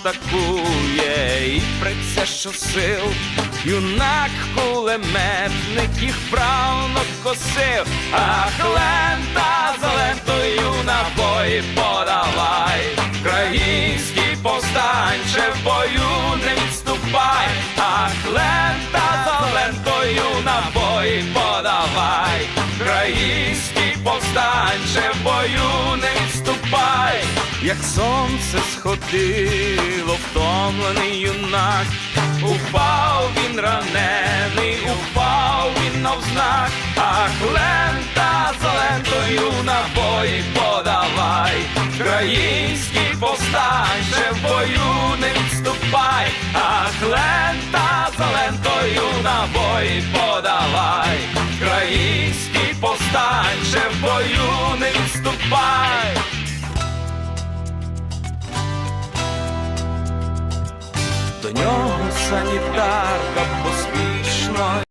атакує і преться щосил, юнак кулеметник їх правно косив, ах, лента за лентою набої подавай, український повстанче в бою не відступай, ах, лента за лентою набої подавай, український повстанче в бою не відступай, як сонце сходило, втомлений юнак, упав він ранений, упав він навзнак, ах, лента за лентою набої подавай, український повстанче в бою не відступай, ах, лента до нього санітарка поспішно.